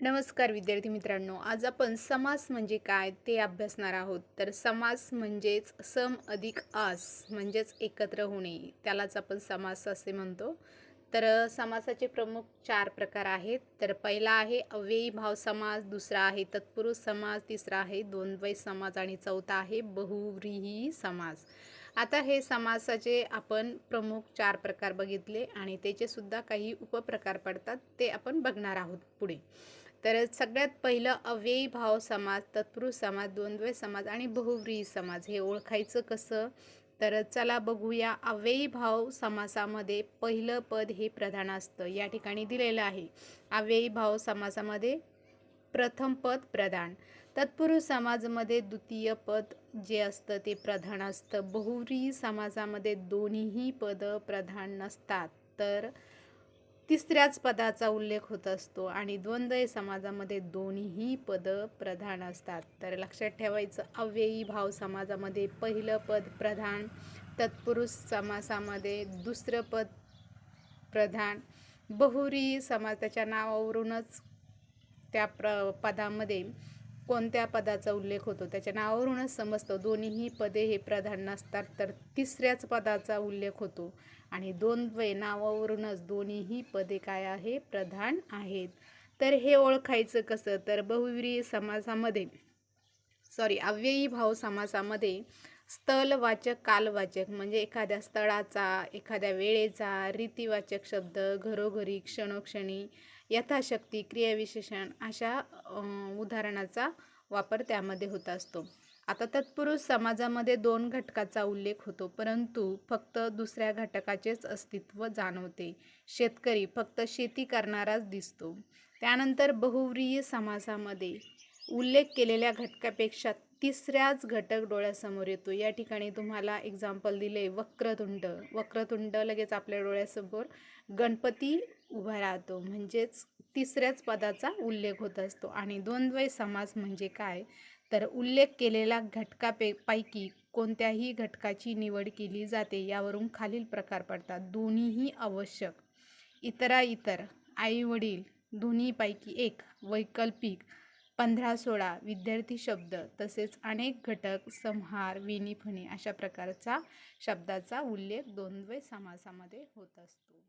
नमस्कार विद्यार्थी मित्रांनो आज आपण समास म्हणजे काय ते अभ्यासणार आहोत. तर समास म्हणजेच सम अधिक आस म्हणजेच एकत्र होणे. त्यालाच आपण समास असे म्हणतो. तर समासाचे प्रमुख चार प्रकार आहेत. तर पहिला आहे अव्ययी भाव समास दुसरा आहे तत्पुरुष समास तिसरा आहे द्वंद्वय समास आणि चौथा आहे बहुव्रीही समास. आता हे समासाचे आपण प्रमुख चार प्रकार बघितले आणि त्याचे सुद्धा काही उपप्रकार पडतात ते आपण बघणार आहोत पुढे. तर सगळ्यात पहिलं अव्ययी भाव समाज तत्पुरुष समाज द्वंद्वय समाज आणि बहुव्रीही समाज हे ओळखायचं कसं? तर चला बघूया अव्ययी भाव समासामध्ये पहिलं पद हे प्रधान असतं. या ठिकाणी दिलेलं आहे. अव्ययी भाव समासामध्ये प्रथम पद प्रधान. तत्पुरुष समाजामध्ये द्वितीय पद जे असतं ते प्रधान असतं. बहुव्रीही समाजामध्ये दोन्हीही पदं प्रधान नसतात. तर तिसऱ्याच पदाचा उल्लेख होत असतो आणि द्वंद्वय समाजामध्ये दोन्हीही पदं प्रधान असतात. तर लक्षात ठेवायचं अव्ययी भाव समाजामध्ये पहिलं पद प्रधान तत्पुरुष समासामध्ये दुसरं पद प्रधान. बहुरी समाजाच्या नावावरूनच त्या प्र पदामध्ये कोणत्या पदाचा उल्लेख होतो? त्याच्या नावावरूनच समजतो. दोन्हीही पदे हे प्रधान नसतात तर तिसऱ्याच पदाचा उल्लेख होतो. आणि द्वंद्वय नावावरूनच दोन्हीही पदे काय आहे? प्रधान आहेत. तर हे ओळखायचं कसं? तर बहुव्रीही समासामध्ये सॉरी अव्ययी भाव समासामध्ये स्थलवाचक कालवाचक म्हणजे एखाद्या स्थळाचा एखाद्या वेळेचा रीतिवाचक शब्द घरोघरी क्षणोक्षणी यथाशक्ती क्रियाविशेषण अशा उदाहरणाचा वापर त्यामध्ये होत असतो. आता तत्पुरुष समाजामध्ये दोन घटकाचा उल्लेख होतो परंतु फक्त दुसऱ्या घटकाचेच अस्तित्व जाणवते. शेतकरी फक्त शेती करणाराच दिसतो. त्यानंतर बहुव्रीय समासामध्ये उल्लेख केलेल्या घटकापेक्षा तिसऱ्याच घटक डोळ्यासमोर येतो. या ठिकाणी तुम्हाला एक्झाम्पल दिले वक्रतुंड. वक्रतुंड लगेच आपल्या डोळ्यासमोर गणपती उभा राहतो. म्हणजेच तिसऱ्याच पदाचा उल्लेख होत असतो. आणि द्वंद्वय समास म्हणजे काय? तर उल्लेख केलेल्या घटकापे पैकी कोणत्याही घटकाची निवड केली जाते यावरून खालील प्रकार पडतात. दोन्हीही आवश्यक. इतरा इतर आई वडील दोन्हीपैकी एक वैकल्पिक पंधरा सोळा विद्यार्थी शब्द तसेच अनेक घटक संहार विनिफणे अशा प्रकारचा शब्दाचा उल्लेख द्वंद्वय समासामध्ये होत असतो.